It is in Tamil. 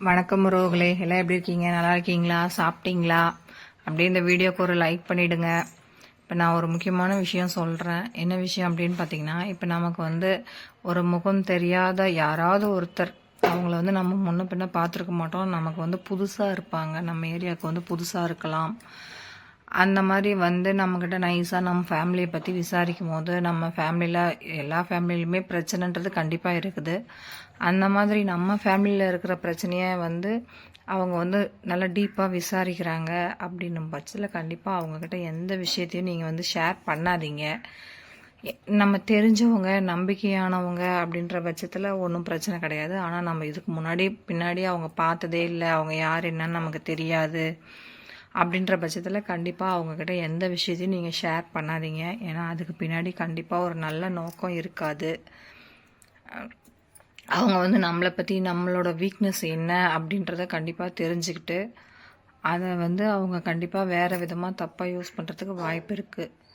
வணக்கம் உறவுகளே. எல்லாம் எப்படி இருக்கீங்க? நல்லா இருக்கீங்களா? சாப்பிட்டீங்களா? அப்படியே இந்த வீடியோக்கு ஒரு லைக் பண்ணிவிடுங்க இப்போ நான் ஒரு முக்கியமான விஷயம் சொல்கிறேன் என்ன விஷயம் அப்படின்னு பார்த்தீங்கன்னா இப்போ நமக்கு வந்து ஒரு முகம் தெரியாத யாராவது ஒருத்தர் அவங்கள வந்து நம்ம முன்ன பின்ன பார்த்துருக்க மாட்டோம். நமக்கு வந்து புதுசாக இருப்பாங்க. நம்ம ஏரியாவுக்கு வந்து புதுசாக இருக்கலாம். அந்த மாதிரி வந்து நம்மக்கிட்ட நைஸாக நம்ம ஃபேமிலியை பற்றி விசாரிக்கும் போது நம்ம ஃபேமிலியில் எல்லா ஃபேமிலியிலுமே பிரச்சனைன்றது கண்டிப்பாக இருக்குது. அந்த மாதிரி நம்ம ஃபேமிலியில் இருக்கிற பிரச்சனையை வந்து அவங்க வந்து நல்லா டீப்பாக விசாரிக்கிறாங்க அப்படின்னும் பட்சத்தில் கண்டிப்பாக அவங்கக்கிட்ட எந்த விஷயத்தையும் நீங்கள் வந்து ஷேர் பண்ணாதீங்க. நம்ம தெரிஞ்சவங்க நம்பிக்கையானவங்க அப்படின்ற பட்சத்தில் ஒன்றும் பிரச்சனை கிடையாது. ஆனால் நம்ம இதுக்கு முன்னாடி பின்னாடி அவங்க பார்த்ததே இல்லை. அவங்க யார் என்னன்னு நமக்கு தெரியாது. அப்படின்ற பட்சத்தில் கண்டிப்பாக அவங்கக்கிட்ட எந்த விஷயத்தையும் நீங்கள் ஷேர் பண்ணாதீங்க. ஏன்னா அதுக்கு பின்னாடி கண்டிப்பாக ஒரு நல்ல நோக்கம் இருக்காது. அவங்க வந்து நம்மளை பற்றி நம்மளோட வீக்னஸ் என்ன அப்படின்றத கண்டிப்பாக தெரிஞ்சுக்கிட்டு அதை வந்து அவங்க கண்டிப்பாக வேறு விதமாக தப்பாக யூஸ் பண்ணுறதுக்கு வாய்ப்பு இருக்குது